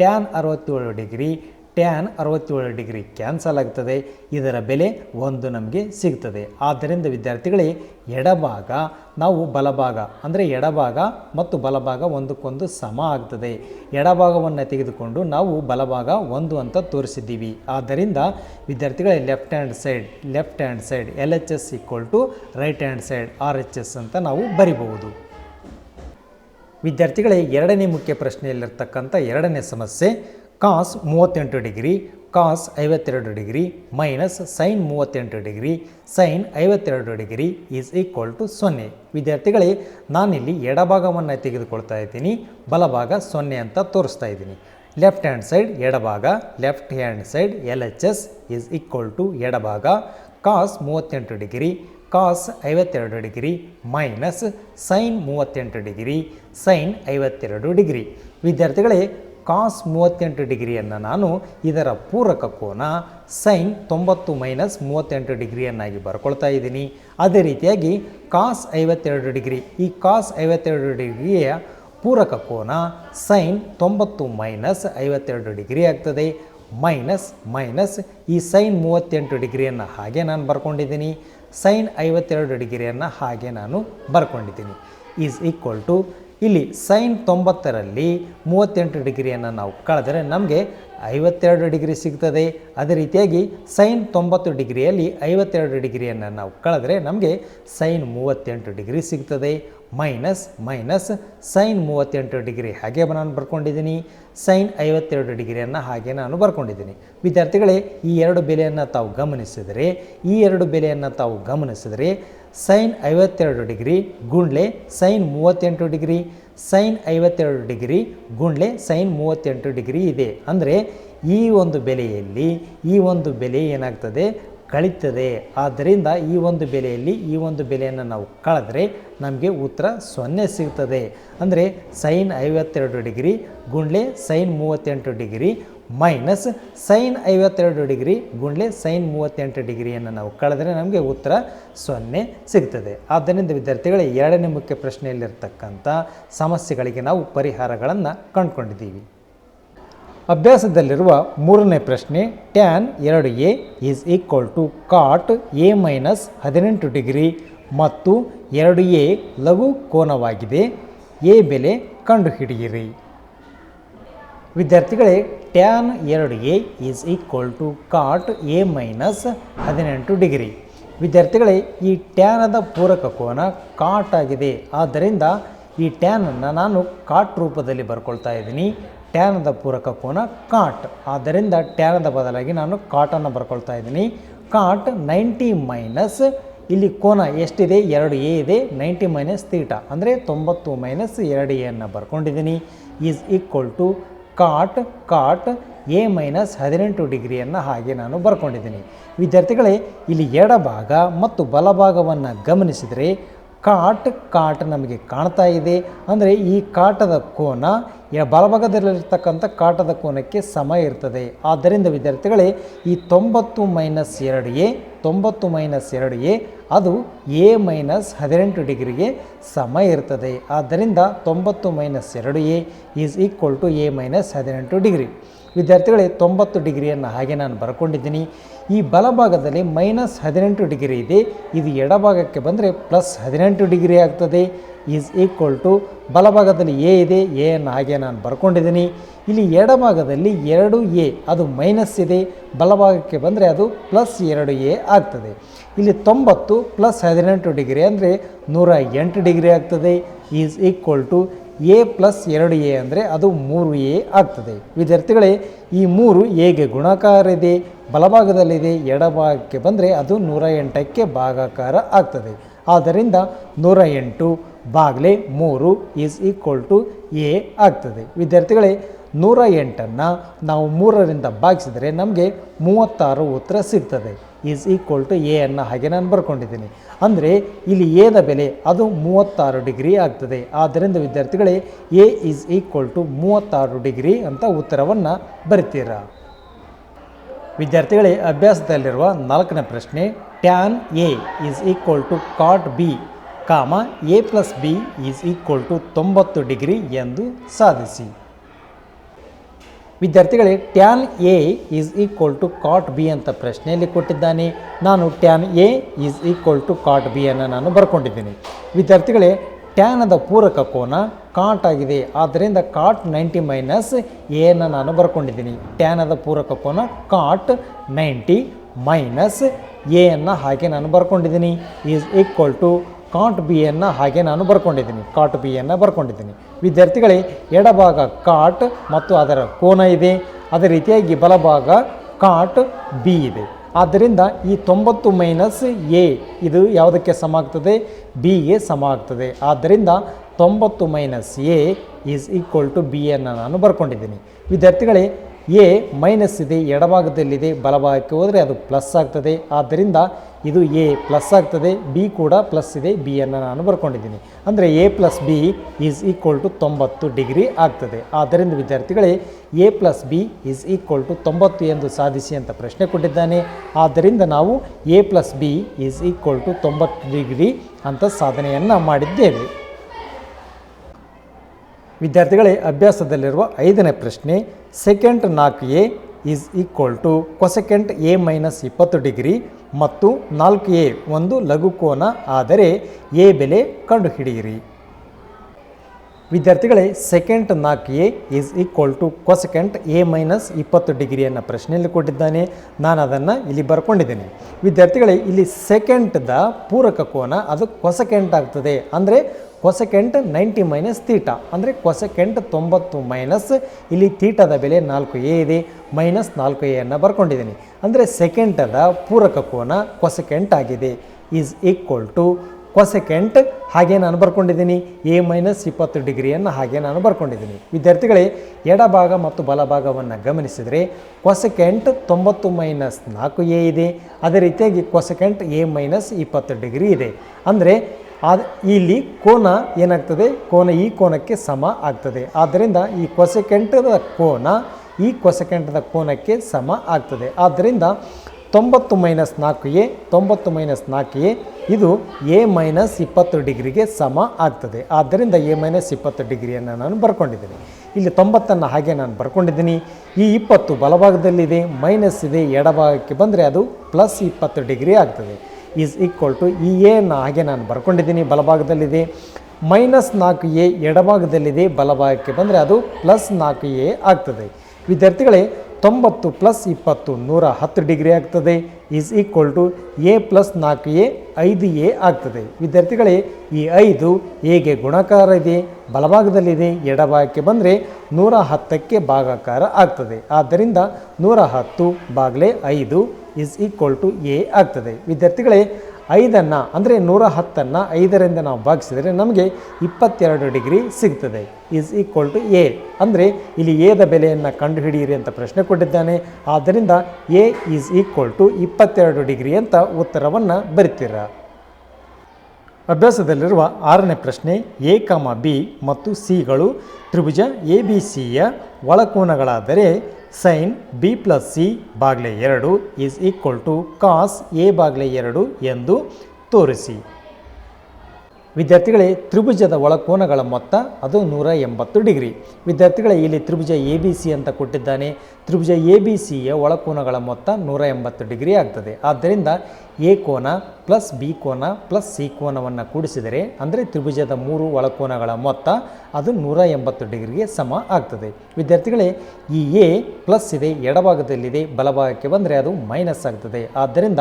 ಟ್ಯಾನ್ ಅರವತ್ತೇಳು ಡಿಗ್ರಿ ಟ್ಯಾನ್ ಅರವತ್ತೇಳು ಡಿಗ್ರಿ ಕ್ಯಾನ್ಸಲ್ ಆಗ್ತದೆ. ಇದರ ಬೆಲೆ ಒಂದು ನಮಗೆ ಸಿಗ್ತದೆ. ಆದ್ದರಿಂದ ವಿದ್ಯಾರ್ಥಿಗಳೇ, ಎಡಭಾಗ ನಾವು ಬಲಭಾಗ, ಅಂದರೆ ಎಡಭಾಗ ಮತ್ತು ಬಲಭಾಗ ಒಂದಕ್ಕೊಂದು ಸಮ ಆಗ್ತದೆ. ಎಡಭಾಗವನ್ನು ತೆಗೆದುಕೊಂಡು ನಾವು ಬಲಭಾಗ ಒಂದು ಅಂತ ತೋರಿಸಿದ್ದೀವಿ. ಆದ್ದರಿಂದ ವಿದ್ಯಾರ್ಥಿಗಳೇ, left hand side, left hand side L H S equal to right hand side R H S ಅಂತ ನಾವು ಬರಿಬಹುದು. ವಿದ್ಯಾರ್ಥಿಗಳೇ, ಎರಡನೇ ಮುಖ್ಯ ಪ್ರಶ್ನೆಯಲ್ಲಿರ್ತಕ್ಕಂಥ ಎರಡನೇ ಸಮಸ್ಯೆ ಕಾಸ್ ಮೂವತ್ತೆಂಟು ಡಿಗ್ರಿ, ಕಾಸ್ ಐವತ್ತೆರಡು ಡಿಗ್ರಿ, ಮೈನಸ್ ಸೈನ್ ಮೂವತ್ತೆಂಟು ಡಿಗ್ರಿ, ಸೈನ್ ಐವತ್ತೆರಡು ಡಿಗ್ರಿ ಈಸ್ ಈಕ್ವಲ್ ಟು ಸೊನ್ನೆ. ವಿದ್ಯಾರ್ಥಿಗಳೇ, ನಾನಿಲ್ಲಿ ಎಡಭಾಗವನ್ನು ತೆಗೆದುಕೊಳ್ತಾ ಇದ್ದೀನಿ, ಬಲಭಾಗ ಸೊನ್ನೆ ಅಂತ ತೋರಿಸ್ತಾ ಇದ್ದೀನಿ. Left hand side ಎಡಭಾಗ, left hand side L H S is equal to ಎಡಭಾಗ, cos ಮೂವತ್ತೆಂಟು ಡಿಗ್ರಿ, ಕಾಸ್ ಐವತ್ತೆರಡು ಡಿಗ್ರಿ, ಮೈನಸ್ ಸೈನ್ ಮೂವತ್ತೆಂಟು ಡಿಗ್ರಿ, ಸೈನ್ ಐವತ್ತೆರಡು ಡಿಗ್ರಿ. ವಿದ್ಯಾರ್ಥಿಗಳೇ ಕಾಸ್ ಮೂವತ್ತೆಂಟು ಡಿಗ್ರಿಯನ್ನು ನಾನು ಇದರ ಪೂರಕ ಕೋನ ಸೈನ್ ತೊಂಬತ್ತು ಮೈನಸ್ ಮೂವತ್ತೆಂಟು ಡಿಗ್ರಿಯನ್ನಾಗಿ ಬರ್ಕೊಳ್ತಾ ಇದ್ದೀನಿ. ಅದೇ ರೀತಿಯಾಗಿ ಕಾಸ್ ಐವತ್ತೆರಡು ಡಿಗ್ರಿ, ಈ ಕಾಸ್ ಐವತ್ತೆರಡು ಡಿಗ್ರಿಯ ಪೂರಕ ಕೋನ ಸೈನ್ ತೊಂಬತ್ತು ಮೈನಸ್ ಐವತ್ತೆರಡು ಡಿಗ್ರಿ ಆಗ್ತದೆ. ಮೈನಸ್ ಮೈನಸ್ ಈ ಸೈನ್ ಮೂವತ್ತೆಂಟು ಡಿಗ್ರಿಯನ್ನು ಹಾಗೆ ನಾನು ಬರ್ಕೊಂಡಿದ್ದೀನಿ. ಸೈನ್ ಐವತ್ತೆರಡು ಡಿಗ್ರಿಯನ್ನು ಹಾಗೆ ನಾನು ಬರ್ಕೊಂಡಿದ್ದೀನಿ. ಈಸ್ ಈಕ್ವಲ್ ಟು ಇಲ್ಲಿ ಸೈನ್ ತೊಂಬತ್ತರಲ್ಲಿ ಮೂವತ್ತೆಂಟು ಡಿಗ್ರಿಯನ್ನು ನಾವು ಕಳೆದರೆ ನಮಗೆ ಐವತ್ತೆರಡು ಡಿಗ್ರಿ ಸಿಗ್ತದೆ. ಅದೇ ರೀತಿಯಾಗಿ ಸೈನ್ ತೊಂಬತ್ತು ಡಿಗ್ರಿಯಲ್ಲಿ ಐವತ್ತೆರಡು ಡಿಗ್ರಿಯನ್ನು ನಾವು ಕಳೆದರೆ ನಮಗೆ ಸೈನ್ ಮೂವತ್ತೆಂಟು ಡಿಗ್ರಿ ಸಿಗ್ತದೆ. ಮೈನಸ್ ಮೈನಸ್ ಸೈನ್ ಮೂವತ್ತೆಂಟು ಡಿಗ್ರಿ ಹಾಗೆ ನಾನು ಬರ್ಕೊಂಡಿದ್ದೀನಿ. ಸೈನ್ ಐವತ್ತೆರಡು ಡಿಗ್ರಿಯನ್ನು ಹಾಗೆ ನಾನು ಬರ್ಕೊಂಡಿದ್ದೀನಿ. ವಿದ್ಯಾರ್ಥಿಗಳೇ, ಈ ಎರಡು ಬೆಲೆಯನ್ನು ತಾವು ಗಮನಿಸಿದರೆ, ಈ ಎರಡು ಬೆಲೆಯನ್ನು ತಾವು ಗಮನಿಸಿದರೆ ಸೈನ್ ಐವತ್ತೆರಡು ಡಿಗ್ರಿ ಗುಂಡ್ಲೆ ಸೈನ್ ಮೂವತ್ತೆಂಟು ಡಿಗ್ರಿ. ಸೈನ್ ಐವತ್ತೆರಡು ಡಿಗ್ರಿ ಗುಂಡ್ಲೆ ಸೈನ್ ಮೂವತ್ತೆಂಟು ಡಿಗ್ರಿ ಇದೆ. ಅಂದರೆ ಈ ಒಂದು ಬೆಲೆಯಲ್ಲಿ ಈ ಒಂದು ಬೆಲೆ ಏನಾಗ್ತದೆ? ಕಳೀತದೆ. ಆದ್ದರಿಂದ ಈ ಒಂದು ಬೆಲೆಯಲ್ಲಿ ಈ ಒಂದು ಬೆಲೆಯನ್ನು ನಾವು ಕಳೆದ್ರೆ ನಮಗೆ ಉತ್ತರ ಸೊನ್ನೆ ಸಿಗ್ತದೆ. ಅಂದರೆ ಸೈನ್ ಐವತ್ತೆರಡು ಡಿಗ್ರಿ ಗುಂಡ್ಲೆ ಸೈನ್ ಮೂವತ್ತೆಂಟು ಡಿಗ್ರಿ ಮೈನಸ್ ಸೈನ್ ಐವತ್ತೆರಡು ಡಿಗ್ರಿ ಗುಂಡ್ಲೆ ಸೈನ್ ಮೂವತ್ತೆಂಟು ಡಿಗ್ರಿಯನ್ನು ನಾವು ಕಳೆದ್ರೆ ನಮಗೆ ಉತ್ತರ ಸೊನ್ನೆ ಸಿಗ್ತದೆ. ಆದ್ದರಿಂದ ವಿದ್ಯಾರ್ಥಿಗಳೇ, ಎರಡನೇ ಮುಖ್ಯ ಪ್ರಶ್ನೆಯಲ್ಲಿರ್ತಕ್ಕಂಥ ಸಮಸ್ಯೆಗಳಿಗೆ ನಾವು ಪರಿಹಾರಗಳನ್ನು ಕಂಡುಕೊಂಡಿದ್ದೀವಿ. ಅಭ್ಯಾಸದಲ್ಲಿರುವ ಮೂರನೇ ಪ್ರಶ್ನೆ ಟ್ಯಾನ್ ಎರಡು A is equal to cot A minus ಹದಿನೆಂಟು ಡಿಗ್ರಿ ಮತ್ತು ಎರಡು ಎ ಲಘು ಕೋನವಾಗಿದೆ. ಎ ಬೆಲೆ ಕಂಡುಹಿಡಿಯಿರಿ. ವಿದ್ಯಾರ್ಥಿಗಳೇ ಟ್ಯಾನ್ ಎರಡು A is equal to cot A minus ಹದಿನೆಂಟು ಡಿಗ್ರಿ. ವಿದ್ಯಾರ್ಥಿಗಳೇ, ಈ ಟ್ಯಾನದ ಪೂರಕ ಕೋನ ಕಾಟ್ ಆಗಿದೆ. ಆದ್ದರಿಂದ ಈ ಟ್ಯಾನನ್ನು ನಾನು ಕಾಟ್ ರೂಪದಲ್ಲಿ ಬರ್ಕೊಳ್ತಾ ಇದ್ದೀನಿ. ಟ್ಯಾನದ ಪೂರಕ ಕೋನ ಕಾಟ್ ಆದ್ದರಿಂದ ಟ್ಯಾನದ ಬದಲಾಗಿ ನಾನು ಕಾಟನ್ನು ಬರ್ಕೊಳ್ತಾ ಇದ್ದೀನಿ. ಕಾಟ್ ನೈಂಟಿ ಮೈನಸ್ ಇಲ್ಲಿ ಕೋನ ಎಷ್ಟಿದೆ? ಎರಡು ಎ ಇದೆ. ನೈಂಟಿ ಮೈನಸ್ ತೀಟ ಅಂದರೆ ತೊಂಬತ್ತು ಮೈನಸ್ ಎರಡು ಎನ್ನು ಬರ್ಕೊಂಡಿದ್ದೀನಿ. Is equal to cot cot, A minus ಹದಿನೆಂಟು ಡಿಗ್ರಿಯನ್ನು ಹಾಗೆ ನಾನು ಬರ್ಕೊಂಡಿದ್ದೀನಿ. ವಿದ್ಯಾರ್ಥಿಗಳೇ, ಇಲ್ಲಿ ಎಡಭಾಗ ಮತ್ತು ಬಲಭಾಗವನ್ನು ಗಮನಿಸಿದರೆ ಕಾಟ್ ಕಾಟ್ ನಮಗೆ ಕಾಣ್ತಾ ಇದೆ. ಅಂದರೆ ಈ ಕಾಟದ ಕೋನ ಬಲಭಾಗದಲ್ಲಿರ್ತಕ್ಕಂಥ ಕಾಟದ ಕೋನಕ್ಕೆ ಸಮ ಇರ್ತದೆ. ಆದ್ದರಿಂದ ವಿದ್ಯಾರ್ಥಿಗಳೇ, ಈ ತೊಂಬತ್ತು ಮೈನಸ್ ಎರಡು ಎ, ತೊಂಬತ್ತು ಮೈನಸ್ ಎರಡು ಎ, ಅದು ಎ ಮೈನಸ್ ಹದಿನೆಂಟು ಡಿಗ್ರಿಗೆ ಸಮ ಇರ್ತದೆ. ಆದ್ದರಿಂದ ತೊಂಬತ್ತು ಮೈನಸ್ ಎರಡು A is equal to A minus ಹದಿನೆಂಟು ಡಿಗ್ರಿ. ವಿದ್ಯಾರ್ಥಿಗಳೇ, ತೊಂಬತ್ತು ಡಿಗ್ರಿಯನ್ನು ಹಾಗೆ ನಾನು ಬರ್ಕೊಂಡಿದ್ದೀನಿ. ಈ ಬಲಭಾಗದಲ್ಲಿ ಮೈನಸ್ ಹದಿನೆಂಟು ಡಿಗ್ರಿ ಇದೆ. ಇದು ಎಡಭಾಗಕ್ಕೆ ಬಂದರೆ ಪ್ಲಸ್ ಹದಿನೆಂಟು ಡಿಗ್ರಿ ಆಗ್ತದೆ. ಈಸ್ ಈಕ್ವಲ್ ಟು ಬಲಭಾಗದಲ್ಲಿ ಎ ಇದೆ. ಎ ಅನ್ನು ಹಾಗೆ ನಾನು ಬರ್ಕೊಂಡಿದ್ದೀನಿ. ಇಲ್ಲಿ ಎಡಭಾಗದಲ್ಲಿ ಎರಡು ಎ, ಅದು ಮೈನಸ್ ಇದೆ. ಬಲಭಾಗಕ್ಕೆ ಬಂದರೆ ಅದು ಪ್ಲಸ್ ಎರಡು ಎ ಆಗ್ತದೆ. ಇಲ್ಲಿ ತೊಂಬತ್ತು ಪ್ಲಸ್ ಹದಿನೆಂಟು ಡಿಗ್ರಿ ಅಂದರೆ ನೂರ ಎಂಟು ಡಿಗ್ರಿ ಆಗ್ತದೆ. Is equal to A plus ಎರಡು ಎ ಅಂದರೆ ಅದು ಮೂರು ಎ ಆಗ್ತದೆ. ವಿದ್ಯಾರ್ಥಿಗಳೇ, ಈ ಮೂರು ಎಗೆ ಗುಣಾಕಾರ ಇದೆ ಬಲಭಾಗದಲ್ಲಿದೆ, ಎಡಭಾಗಕ್ಕೆ ಬಂದರೆ ಅದು ನೂರ ಎಂಟಕ್ಕೆ ಭಾಗಾಕಾರ ಆಗ್ತದೆ. ಆದ್ದರಿಂದ ನೂರ ಎಂಟು ಬಾಗ್ಲೆ ಮೂರು ಈಸ್ ಈಕ್ವಲ್ ಟು ಎ ಆಗ್ತದೆ. ವಿದ್ಯಾರ್ಥಿಗಳೇ, ನೂರ ಎಂಟನ್ನು ನಾವು ಮೂರರಿಂದ ಭಾಗಿಸಿದರೆ ನಮಗೆ ಮೂವತ್ತಾರು ಉತ್ತರ ಸಿಗ್ತದೆ. ಈಸ್ ಈಕ್ವಲ್ ಟು ಎ ಅನ್ನು ಹಾಗೆ ನಾನು ಬರ್ಕೊಂಡಿದ್ದೀನಿ. ಅಂದರೆ ಇಲ್ಲಿ ಎದ ಬೆಲೆ ಅದು ಮೂವತ್ತಾರು ಡಿಗ್ರಿ ಆಗ್ತದೆ. ಆದ್ದರಿಂದ ವಿದ್ಯಾರ್ಥಿಗಳೇ ಎ ಈಸ್ ಈಕ್ವಲ್ ಟು ಮೂವತ್ತಾರು ಡಿಗ್ರಿ ಅಂತ ಉತ್ತರವನ್ನು ಬರಿತೀರಾ? ವಿದ್ಯಾರ್ಥಿಗಳೇ, ಅಭ್ಯಾಸದಲ್ಲಿರುವ ನಾಲ್ಕನೇ ಪ್ರಶ್ನೆ tan A is equal to cot B comma A plus B is equal to ತೊಂಬತ್ತು ಡಿಗ್ರಿ ಎಂದು ಸಾಧಿಸಿ. ವಿದ್ಯಾರ್ಥಿಗಳೇ, tan A is equal to cot B ಅಂತ ಪ್ರಶ್ನೆಯಲ್ಲಿ ಕೊಟ್ಟಿದ್ದಾನೆ. ನಾನು tan A is equal to cot B ಅನ್ನು ನಾನು ಬರ್ಕೊಂಡಿದ್ದೀನಿ. ವಿದ್ಯಾರ್ಥಿಗಳೇ ಟ್ಯಾನದ ಪೂರಕ ಕೋನ ಕಾಟ್ ಆಗಿದೆ. ಆದ್ದರಿಂದ ಕಾಟ್ ನೈಂಟಿ ಮೈನಸ್ ಎನ್ನು ನಾನು ಬರ್ಕೊಂಡಿದ್ದೀನಿ. ಟ್ಯಾನದ ಪೂರಕ ಕೋನ ಕಾಟ್ ನೈಂಟಿ ಮೈನಸ್ ಎ ಅನ್ನು ಹಾಗೆ ನಾನು ಬರ್ಕೊಂಡಿದ್ದೀನಿ. ಈಸ್ ಈಕ್ವಲ್ ಟು ಕಾಟ್ ಬಿಯನ್ನು ಹಾಗೆ ನಾನು ಬರ್ಕೊಂಡಿದ್ದೀನಿ. ಕಾಟ್ ಬಿಯನ್ನು ಬರ್ಕೊಂಡಿದ್ದೀನಿ. ವಿದ್ಯಾರ್ಥಿಗಳೇ, ಎಡಭಾಗ ಕಾಟ್ ಮತ್ತು ಅದರ ಕೋನ ಇದೆ. ಅದೇ ರೀತಿಯಾಗಿ ಬಲಭಾಗ ಕಾಟ್ ಬಿ ಇದೆ. ಆದ್ದರಿಂದ ಈ ತೊಂಬತ್ತು ಮೈನಸ್ ಎ ಇದು ಯಾವುದಕ್ಕೆ ಸಮ ಆಗ್ತದೆ? ಬಿಗೆ ಸಮ ಆಗ್ತದೆ. ಆದ್ದರಿಂದ ತೊಂಬತ್ತು minus A is equal to B ಅನ್ನು ನಾನು ಬರ್ಕೊಂಡಿದ್ದೀನಿ. ವಿದ್ಯಾರ್ಥಿಗಳೇ ಎ ಮೈನಸ್ ಇದೆ, ಎಡಭಾಗದಲ್ಲಿದೆ, ಬಲಭಾಗಕ್ಕೆ ಹೋದರೆ ಅದು ಪ್ಲಸ್ ಆಗ್ತದೆ. ಆದ್ದರಿಂದ ಇದು ಎ ಪ್ಲಸ್ ಆಗ್ತದೆ, ಬಿ ಕೂಡ ಪ್ಲಸ್ ಇದೆ ಬಿ ಅನ್ನು ನಾನು ಬರ್ಕೊಂಡಿದ್ದೀನಿ. ಅಂದರೆ A plus B is equal to ತೊಂಬತ್ತು ಡಿಗ್ರಿ ಆಗ್ತದೆ. ಆದ್ದರಿಂದ ವಿದ್ಯಾರ್ಥಿಗಳೇ, A plus B is equal to ತೊಂಬತ್ತು ಎಂದು ಸಾಧಿಸಿ ಅಂತ ಪ್ರಶ್ನೆ ಕೊಟ್ಟಿದ್ದಾನೆ. ಆದ್ದರಿಂದ ನಾವು A plus B is equal to ತೊಂಬತ್ತು ಡಿಗ್ರಿ ಅಂತ ಸಾಧನೆಯನ್ನು ಮಾಡಿದ್ದೇವೆ. ವಿದ್ಯಾರ್ಥಿಗಳೇ, ಅಭ್ಯಾಸದಲ್ಲಿರುವ ಐದನೇ ಪ್ರಶ್ನೆ ಸೆಕೆಂಡ್ ನಾಲ್ಕು A is equal to cosecant A minus ಇಪ್ಪತ್ತು ಡಿಗ್ರಿ ಮತ್ತು ನಾಲ್ಕು ಎ ಒಂದು ಲಘುಕೋನ ಆದರೆ ಎ ಬೆಲೆ ಕಂಡುಹಿಡಿಯಿರಿ. ವಿದ್ಯಾರ್ಥಿಗಳೇ ಸೆಕೆಂಡ್ ನಾಲ್ಕು A is equal to cosecant A minus ಇಪ್ಪತ್ತು ಡಿಗ್ರಿಯನ್ನು ಪ್ರಶ್ನೆಯಲ್ಲಿ ಕೊಟ್ಟಿದ್ದಾನೆ. ನಾನು ಅದನ್ನು ಇಲ್ಲಿ ಬರ್ಕೊಂಡಿದ್ದೇನೆ. ವಿದ್ಯಾರ್ಥಿಗಳೇ, ಇಲ್ಲಿ ಸೆಕೆಂಡ್ದ ಪೂರಕ ಕೋನ ಅದು ಕೊಸೆಕೆಂಟ್ ಆಗ್ತದೆ. ಅಂದರೆ ಕೊಸೆಕೆಂಟ್ ನೈಂಟಿ ಮೈನಸ್ ತೀಟ ಅಂದರೆ ಕೊಸೆಕೆಂಟ್ ತೊಂಬತ್ತು ಮೈನಸ್ ಇಲ್ಲಿ ತೀಟದ ಬೆಲೆ ನಾಲ್ಕು ಎ ಇದೆ ಮೈನಸ್ ನಾಲ್ಕು ಎ ಅನ್ನು ಬರ್ಕೊಂಡಿದ್ದೀನಿ. ಅಂದರೆ ಸೆಕೆಂಟದ ಪೂರಕ ಕೋನ ಕೊಸೆಕೆಂಟ್ ಆಗಿದೆ. ಈಸ್ ಈಕ್ವಲ್ ಟು ಕೊಸೆಕೆಂಟ್ ಹಾಗೆ ನಾನು ಬರ್ಕೊಂಡಿದ್ದೀನಿ. ಎ ಮೈನಸ್ ಇಪ್ಪತ್ತು ಡಿಗ್ರಿಯನ್ನು ಹಾಗೆ ನಾನು ಬರ್ಕೊಂಡಿದ್ದೀನಿ. ವಿದ್ಯಾರ್ಥಿಗಳೇ ಎಡಭಾಗ ಮತ್ತು ಬಲಭಾಗವನ್ನು ಗಮನಿಸಿದರೆ ಕೊಸೆಕೆಂಟ್ ತೊಂಬತ್ತು ಮೈನಸ್ ನಾಲ್ಕು ಎ ಇದೆ. ಅದೇ ರೀತಿಯಾಗಿ ಕೊಸೆಕೆಂಟ್ ಎ ಮೈನಸ್ ಇಪ್ಪತ್ತು ಡಿಗ್ರಿ ಇದೆ. ಅಂದರೆ ಆದ ಇಲ್ಲಿ ಕೋನ ಏನಾಗ್ತದೆ? ಕೋನ ಈ ಕೋನಕ್ಕೆ ಸಮ ಆಗ್ತದೆ. ಆದ್ದರಿಂದ ಈ ಕೊಸೆಕೆಂಟದ ಕೋನ ಈ ಕೊಸೆಕೆಂಟದ ಕೋನಕ್ಕೆ ಸಮ ಆಗ್ತದೆ. ಆದ್ದರಿಂದ ತೊಂಬತ್ತು ಮೈನಸ್ ನಾಲ್ಕು ಎ, ತೊಂಬತ್ತು ಮೈನಸ್ ನಾಲ್ಕು ಎ, ಇದು ಎ ಮೈನಸ್ ಇಪ್ಪತ್ತು ಡಿಗ್ರಿಗೆ ಸಮ ಆಗ್ತದೆ. ಆದ್ದರಿಂದ ಎ ಮೈನಸ್ ಇಪ್ಪತ್ತು ಡಿಗ್ರಿಯನ್ನು ನಾನು ಬರ್ಕೊಂಡಿದ್ದೀನಿ. ಇಲ್ಲಿ ತೊಂಬತ್ತನ್ನು ಹಾಗೆ ನಾನು ಬರ್ಕೊಂಡಿದ್ದೀನಿ. ಈ ಇಪ್ಪತ್ತು ಬಲಭಾಗದಲ್ಲಿದೆ, ಮೈನಸ್ ಇದೆ, ಎಡಭಾಗಕ್ಕೆ ಬಂದರೆ ಅದು ಪ್ಲಸ್ ಇಪ್ಪತ್ತು ಡಿಗ್ರಿ ಆಗ್ತದೆ. ಈಸ್ ಈಕ್ವಲ್ ಟು ಎ ಎನ್ನು ಹಾಗೆ ನಾನು ಬರ್ಕೊಂಡಿದ್ದೀನಿ, ಬಲಭಾಗದಲ್ಲಿದೆ. ಮೈನಸ್ ನಾಲ್ಕು ಎ ಎಡಭಾಗದಲ್ಲಿದೆ, ಬಲಭಾಗಕ್ಕೆ ಬಂದರೆ ಅದು ಪ್ಲಸ್ ನಾಲ್ಕು ಎ ಆಗ್ತದೆ. ವಿದ್ಯಾರ್ಥಿಗಳೇ, ತೊಂಬತ್ತು ಪ್ಲಸ್ ಇಪ್ಪತ್ತು ನೂರ ಹತ್ತು ಡಿಗ್ರಿ ಆಗ್ತದೆ. Is equal to A plus ನಾಲ್ಕು ಎ ಐದು ಎ ಆಗ್ತದೆ. ವಿದ್ಯಾರ್ಥಿಗಳೇ, ಈ ಐದು ಎಗೆ ಗುಣಾಕಾರ ಇದೆ? ಬಲಭಾಗದಲ್ಲಿದೆ, ಎಡಭಾಗಕ್ಕೆ ಬಂದರೆ ನೂರ ಹತ್ತಕ್ಕೆ ಭಾಗಾಕಾರ ಆಗ್ತದೆ. ಆದ್ದರಿಂದ ನೂರ ಹತ್ತು ಬಾಗಲೇ ಐದು ಈಸ್ ಈಕ್ವಲ್ ಟು ಎ ಆಗ್ತದೆ. ವಿದ್ಯಾರ್ಥಿಗಳೇ, ಐದನ್ನು, ಅಂದರೆ ನೂರ ಹತ್ತನ್ನು ಐದರಿಂದ ನಾವು ಭಾಗಿಸಿದರೆ ನಮಗೆ ಇಪ್ಪತ್ತೆರಡು ಡಿಗ್ರಿ ಸಿಗ್ತದೆ. ಈಸ್ ಈಕ್ವಲ್ ಟು ಎ ಅಂದರೆ ಇಲ್ಲಿ ಎದ ಬೆಲೆಯನ್ನು ಕಂಡುಹಿಡಿಯಿರಿ ಅಂತ ಪ್ರಶ್ನೆ ಕೊಟ್ಟಿದ್ದಾನೆ. ಆದ್ದರಿಂದ ಎ ಈಸ್ ಈಕ್ವಲ್ ಟು ಇಪ್ಪತ್ತೆರಡು ಡಿಗ್ರಿ ಅಂತ ಉತ್ತರವನ್ನು ಬರಿತೀರ? ಅಭ್ಯಾಸದಲ್ಲಿರುವ ಆರನೇ ಪ್ರಶ್ನೆ, ಎ, ಕಮ, ಬಿ ಮತ್ತು ಸಿಗಳು ತ್ರಿಭುಜ ಎ, ಬಿ, ಸಿಯ ಒಳಕೋನಗಳಾದರೆ ಸೈನ್ ಬಿ ಪ್ಲಸ್ ಸಿ ಬಾಗ್ಲೆ ಎರಡು is equal to cos A ಬಾಗ್ಲೆ ಎರಡು ಎಂದು ತೋರಿಸಿ. ವಿದ್ಯಾರ್ಥಿಗಳೇ ತ್ರಿಭುಜದ ಒಳಕೋನಗಳ ಮೊತ್ತ ಅದು ನೂರ ಎಂಬತ್ತು ಡಿಗ್ರಿ. ವಿದ್ಯಾರ್ಥಿಗಳೇ ಇಲ್ಲಿ ತ್ರಿಭುಜ ಎ ಬಿ ಸಿ ಅಂತ ಕೊಟ್ಟಿದ್ದಾನೆ. ತ್ರಿಭುಜ ಎ ಬಿ ಸಿಯ ಒಳಕೋನಗಳ ಮೊತ್ತ ನೂರ ಎಂಬತ್ತು ಡಿಗ್ರಿ ಆಗ್ತದೆ. ಆದ್ದರಿಂದ ಎ ಕೋನ ಪ್ಲಸ್ ಬಿ ಕೋನ ಪ್ಲಸ್ ಸಿ ಕೋನವನ್ನು ಕೂಡಿಸಿದರೆ, ಅಂದರೆ ತ್ರಿಭುಜದ ಮೂರು ಒಳಕೋನಗಳ ಮೊತ್ತ ಅದು ನೂರ ಎಂಬತ್ತು ಡಿಗ್ರಿಗೆ ಸಮ ಆಗ್ತದೆ. ವಿದ್ಯಾರ್ಥಿಗಳೇ, ಈ ಎ ಪ್ಲಸ್ ಇದೆ, ಎಡಭಾಗದಲ್ಲಿದೆ, ಬಲಭಾಗಕ್ಕೆ ಬಂದರೆ ಅದು ಮೈನಸ್ ಆಗ್ತದೆ. ಆದ್ದರಿಂದ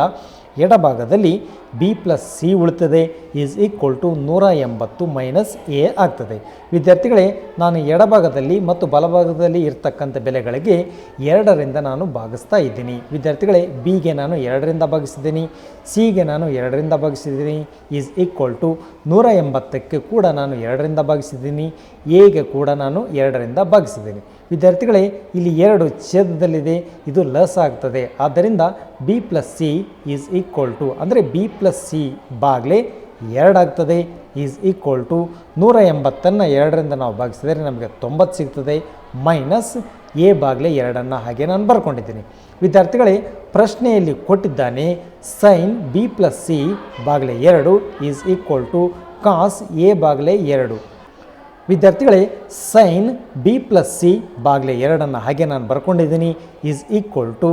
ಎಡಭಾಗದಲ್ಲಿ ಬಿ ಪ್ಲಸ್ ಸಿ ಉಳಿತದೆ ಈಸ್ ಈಕ್ವಲ್ ಟು ನೂರ ಎಂಬತ್ತು ಮೈನಸ್ ಎ ಆಗ್ತದೆ. ವಿದ್ಯಾರ್ಥಿಗಳೇ, ನಾನು ಎಡಭಾಗದಲ್ಲಿ ಮತ್ತು ಬಲಭಾಗದಲ್ಲಿ ಇರ್ತಕ್ಕಂಥ ಬೆಲೆಗಳಿಗೆ ಎರಡರಿಂದ ನಾನು ಭಾಗಿಸ್ತಾ ಇದ್ದೀನಿ. ವಿದ್ಯಾರ್ಥಿಗಳೇ ಬಿಗೆ ನಾನು ಎರಡರಿಂದ ಭಾಗಿಸಿದ್ದೀನಿ. ಸಿಗೆ ನಾನು ಎರಡರಿಂದ ಭಾಗಿಸಿದ್ದೀನಿ ಈಸ್ ಈಕ್ವಲ್ ಟು ನೂರ ಎಂಬತ್ತಕ್ಕೆ ಕೂಡ ನಾನು ಎರಡರಿಂದ ಭಾಗಿಸಿದ್ದೀನಿ ಎಗೆ ಕೂಡ ನಾನು ಎರಡರಿಂದ ಭಾಗಿಸಿದ್ದೀನಿ. ವಿದ್ಯಾರ್ಥಿಗಳೇ, ಇಲ್ಲಿ ಎರಡು ಛೇದದಲ್ಲಿದೆ, ಇದು ಲಸ್ ಆಗ್ತದೆ. ಆದ್ದರಿಂದ B plus C is equal to ಅಂದರೆ ಬಿ ಪ್ಲಸ್ ಸಿ ಬಾಗ್ಲೆ ಎರಡಾಗ್ತದೆ ಈಸ್ ಈಕ್ವಲ್ ಟು ನೂರ ಎಂಬತ್ತನ್ನು ಎರಡರಿಂದ ನಾವು ಭಾಗಿಸಿದರೆ ನಮಗೆ ತೊಂಬತ್ತು ಸಿಗ್ತದೆ ಮೈನಸ್ ಎ ಬಾಗ್ಲೆ ಎರಡನ್ನು ಹಾಗೆ ನಾನು ಬರ್ಕೊಂಡಿದ್ದೀನಿ. ವಿದ್ಯಾರ್ಥಿಗಳೇ, ಪ್ರಶ್ನೆಯಲ್ಲಿ ಕೊಟ್ಟಿದ್ದಾನೆ ಸೈನ್ ಬಿ ಪ್ಲಸ್ ಸಿ ಬಾಗಿಲೆ ಎರಡು is equal to cos A ಬಾಗಿಲೆ ಎರಡು. ವಿದ್ಯಾರ್ಥಿಗಳೇ ಸೈನ್ ಬಿ ಪ್ಲಸ್ ಸಿ ಬಾಗ್ಲೆ ಎರಡನ್ನು ಹಾಗೆ ನಾನು ಬರ್ಕೊಂಡಿದ್ದೀನಿ ಈಸ್ ಈಕ್ವಲ್ ಟು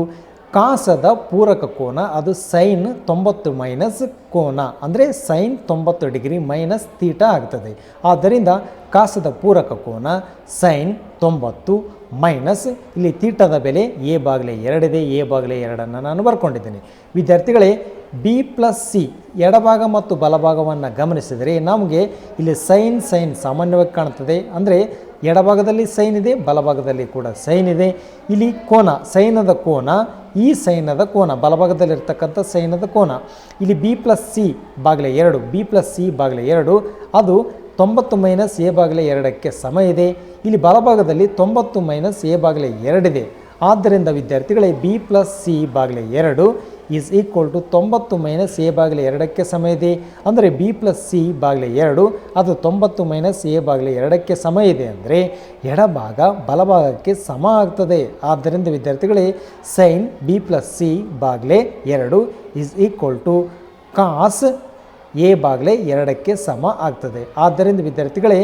ಕಾಸದ ಪೂರಕ ಕೋನ, ಅದು ಸೈನ್ ತೊಂಬತ್ತು ಮೈನಸ್ ಕೋನ, ಅಂದರೆ ಸೈನ್ ತೊಂಬತ್ತು ಡಿಗ್ರಿ ಮೈನಸ್ ತೀಟ ಆಗ್ತದೆ. ಆದ್ದರಿಂದ ಕಾಸದ ಪೂರಕ ಕೋನ ಸೈನ್ ತೊಂಬತ್ತು ಮೈನಸ್ ಇಲ್ಲಿ ತೀಟದ ಬೆಲೆ ಎ ಬಾಗಿಲೆ ಎರಡಿದೆ, ಎ ಬಾಗಿಲೆ ಎರಡನ್ನು ನಾನು ಬರ್ಕೊಂಡಿದ್ದೀನಿ. ವಿದ್ಯಾರ್ಥಿಗಳೇ, ಬಿ ಪ್ಲಸ್ ಸಿ ಎಡಭಾಗ ಮತ್ತು ಬಲಭಾಗವನ್ನು ಗಮನಿಸಿದರೆ ನಮಗೆ ಇಲ್ಲಿ ಸೈನ್ ಸೈನ್ ಸಾಮಾನ್ಯವಾಗಿ ಕಾಣುತ್ತದೆ. ಅಂದರೆ ಎಡಭಾಗದಲ್ಲಿ ಸೈನ್ ಇದೆ, ಬಲಭಾಗದಲ್ಲಿ ಕೂಡ ಸೈನ್ ಇದೆ. ಇಲ್ಲಿ ಕೋನ, ಸೈನದ ಕೋನ, ಈ ಸೈನದ ಕೋನ, ಬಲಭಾಗದಲ್ಲಿರ್ತಕ್ಕಂಥ ಸೈನದ ಕೋನ. ಇಲ್ಲಿ ಬಿ ಪ್ಲಸ್ ಸಿ ಬಾಗಿಲೆ ಎರಡು, ಬಿ ಪ್ಲಸ್ ಸಿ ಬಾಗಿಲೆ ಎರಡು, ಅದು ತೊಂಬತ್ತು ಮೈನಸ್ ಎ ಬಾಗಿಲ ಎರಡಕ್ಕೆ ಸಮ ಇದೆ. ಇಲ್ಲಿ ಬಲಭಾಗದಲ್ಲಿ ತೊಂಬತ್ತು ಮೈನಸ್ ಎ ಬಾಗಿಲ ಎರಡಿದೆ. ಆದ್ದರಿಂದ ವಿದ್ಯಾರ್ಥಿಗಳೇ, ಬಿ ಪ್ಲಸ್ ಸಿ ಬಾಗಿಲ ಎರಡು ಈಸ್ ಈಕ್ವಲ್ ಟು ತೊಂಬತ್ತು ಮೈನಸ್ ಎ ಬಾಗಿಲ ಎರಡಕ್ಕೆ ಸಮ ಇದೆ. ಅಂದರೆ ಬಿ ಪ್ಲಸ್ ಸಿ ಬಾಗಿಲ ಎರಡು, ಅದು ತೊಂಬತ್ತು ಮೈನಸ್ ಎ ಬಾಗಿಲ ಎರಡಕ್ಕೆ ಸಮ ಇದೆ ಅಂದರೆ ಎಡಭಾಗ ಬಲಭಾಗಕ್ಕೆ ಸಮ ಆಗ್ತದೆ. ಆದ್ದರಿಂದ ವಿದ್ಯಾರ್ಥಿಗಳೇ ಸೈನ್ ಬಿ ಪ್ಲಸ್ ಸಿ ಬಾಗಿಲೆ ಎರಡು is equal to cos A ಬಾಗಿಲೆ ಎರಡಕ್ಕೆ ಸಮ ಆಗ್ತದೆ. ಆದ್ದರಿಂದ ವಿದ್ಯಾರ್ಥಿಗಳೇ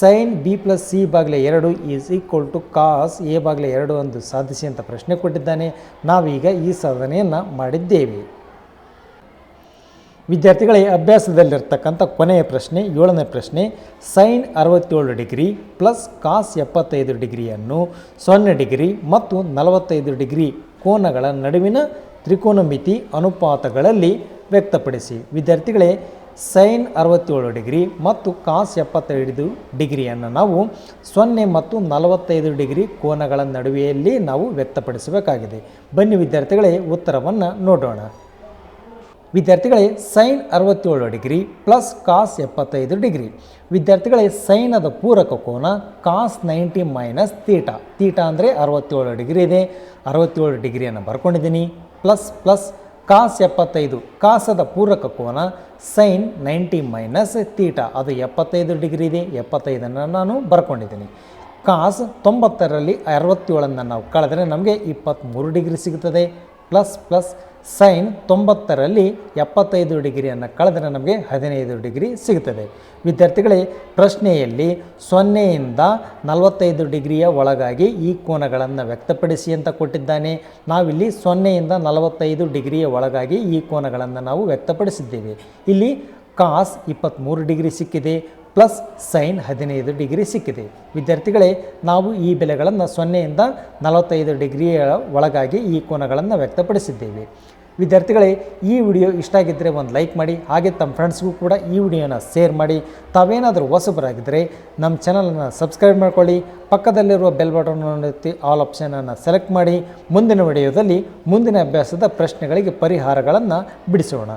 ಸೈನ್ ಬಿ ಪ್ಲಸ್ ಸಿ ಬಾಗಿಲೆ ಎರಡು is equal to cos A ಬಾಗಿಲೆ ಎರಡು ಎಂದು ಸಾಧಿಸಿ ಅಂತ ಪ್ರಶ್ನೆ ಕೊಟ್ಟಿದ್ದಾನೆ. ನಾವೀಗ ಈ ಸಾಧನೆಯನ್ನು ಮಾಡಿದ್ದೇವೆ. ವಿದ್ಯಾರ್ಥಿಗಳೇ, ಅಭ್ಯಾಸದಲ್ಲಿರ್ತಕ್ಕಂಥ ಕೊನೆಯ ಪ್ರಶ್ನೆ, ಏಳನೇ ಪ್ರಶ್ನೆ ಸೈನ್ ಅರವತ್ತೇಳು ಡಿಗ್ರಿ ಪ್ಲಸ್ ಕಾಸ್ ಎಪ್ಪತ್ತೈದು ಡಿಗ್ರಿಯನ್ನು ಸೊನ್ನೆ ಡಿಗ್ರಿ ಮತ್ತು ನಲವತ್ತೈದು ಡಿಗ್ರಿ ಕೋನಗಳ ನಡುವಿನ ತ್ರಿಕೋನಮಿತಿ ಅನುಪಾತಗಳಲ್ಲಿ ವ್ಯಕ್ತಪಡಿಸಿ, ವಿದ್ಯಾರ್ಥಿಗಳೇ ಸೈನ್ ಅರವತ್ತೇಳು ಡಿಗ್ರಿ ಮತ್ತು ಕಾಸ್ ಎಪ್ಪತ್ತೈದು ಡಿಗ್ರಿಯನ್ನು ನಾವು ಸೊನ್ನೆ ಮತ್ತು ನಲವತ್ತೈದು ಡಿಗ್ರಿ ಕೋನಗಳ ನಡುವೆಯಲ್ಲಿ ನಾವು ವ್ಯಕ್ತಪಡಿಸಬೇಕಾಗಿದೆ. ಬನ್ನಿ ವಿದ್ಯಾರ್ಥಿಗಳೇ, ಉತ್ತರವನ್ನು ನೋಡೋಣ. ವಿದ್ಯಾರ್ಥಿಗಳೇ ಸೈನ್ ಅರವತ್ತೇಳು ಡಿಗ್ರಿ ಪ್ಲಸ್ ಕಾಸ್ ಎಪ್ಪತ್ತೈದು ಡಿಗ್ರಿ. ವಿದ್ಯಾರ್ಥಿಗಳೇ ಸೈನದ ಪೂರಕ ಕೋನ cos ninety minus theta theta ಅಂದರೆ ಅರವತ್ತೇಳು ಡಿಗ್ರಿ ಇದೆ. ಅರವತ್ತೇಳು ಡಿಗ್ರಿಯನ್ನು ಬರ್ಕೊಂಡಿದ್ದೀನಿ. ಪ್ಲಸ್ ಪ್ಲಸ್ ಕಾಸ್ ಎಪ್ಪತ್ತೈದು, ಕಾಸದ ಪೂರಕ ಕೋನ ಸೈನ್ ನೈಂಟಿ ಮೈನಸ್ ತೀಟ ಅದು ಎಪ್ಪತ್ತೈದು ಡಿಗ್ರಿ ಇದೆ. ಎಪ್ಪತ್ತೈದನ್ನು ನಾನು ಬರ್ಕೊಂಡಿದ್ದೀನಿ. ಕಾಸ್ ತೊಂಬತ್ತರಲ್ಲಿ ಅರವತ್ತೇಳನ್ನು ನಾವು ಕಳೆದರೆ ನಮಗೆ ಇಪ್ಪತ್ತ್ಮೂರು ಡಿಗ್ರಿ ಸಿಗುತ್ತದೆ. ಪ್ಲಸ್ ಪ್ಲಸ್ ಸೈನ್ ತೊಂಬತ್ತರಲ್ಲಿ ಎಪ್ಪತ್ತೈದು ಡಿಗ್ರಿಯನ್ನು ಕಳೆದರೆ ನಮಗೆ ಹದಿನೈದು ಡಿಗ್ರಿ ಸಿಗುತ್ತದೆ. ವಿದ್ಯಾರ್ಥಿಗಳೇ, ಪ್ರಶ್ನೆಯಲ್ಲಿ ಸೊನ್ನೆಯಿಂದ ನಲವತ್ತೈದು ಡಿಗ್ರಿಯ ಒಳಗಾಗಿ ಈ ಕೋನಗಳನ್ನು ವ್ಯಕ್ತಪಡಿಸಿ ಅಂತ ಕೊಟ್ಟಿದ್ದಾನೆ. ನಾವಿಲ್ಲಿ ಸೊನ್ನೆಯಿಂದ ನಲವತ್ತೈದು ಡಿಗ್ರಿಯ ಒಳಗಾಗಿ ಈ ಕೋನಗಳನ್ನು ನಾವು ವ್ಯಕ್ತಪಡಿಸಿದ್ದೇವೆ. ಇಲ್ಲಿ ಕಾಸ್ ಇಪ್ಪತ್ತ್ಮೂರು ಡಿಗ್ರಿ ಸಿಕ್ಕಿದೆ, ಪ್ಲಸ್ ಸೈನ್ ಹದಿನೈದು ಡಿಗ್ರಿ ಸಿಕ್ಕಿದೆ. ವಿದ್ಯಾರ್ಥಿಗಳೇ, ನಾವು ಈ ಬೆಲೆಗಳನ್ನು ಸೊನ್ನೆಯಿಂದ ನಲವತ್ತೈದು ಡಿಗ್ರಿಯ ಒಳಗಾಗಿ ಈ ಕೋನಗಳನ್ನು ವ್ಯಕ್ತಪಡಿಸಿದ್ದೇವೆ. ವಿದ್ಯಾರ್ಥಿಗಳೇ, ಈ ವಿಡಿಯೋ ಇಷ್ಟ ಆಗಿದ್ದರೆ ಒಂದು ಲೈಕ್ ಮಾಡಿ, ಹಾಗೆ ತಮ್ಮ ಫ್ರೆಂಡ್ಸ್ಗೂ ಕೂಡ ಈ ವಿಡಿಯೋನ ಶೇರ್ ಮಾಡಿ. ತಾವೇನಾದರೂ ಹೊಸಬರಾಗಿದ್ದರೆ ನಮ್ಮ ಚಾನಲನ್ನು ಸಬ್ಸ್ಕ್ರೈಬ್ ಮಾಡ್ಕೊಳ್ಳಿ, ಪಕ್ಕದಲ್ಲಿರುವ ಬೆಲ್ ಬಟನ್ ಒತ್ತಿ ಆಲ್ ಆಪ್ಷನನ್ನು ಸೆಲೆಕ್ಟ್ ಮಾಡಿ. ಮುಂದಿನ ವಿಡಿಯೋದಲ್ಲಿ ಮುಂದಿನ ಅಭ್ಯಾಸದ ಪ್ರಶ್ನೆಗಳಿಗೆ ಪರಿಹಾರಗಳನ್ನು ಬಿಡಿಸೋಣ.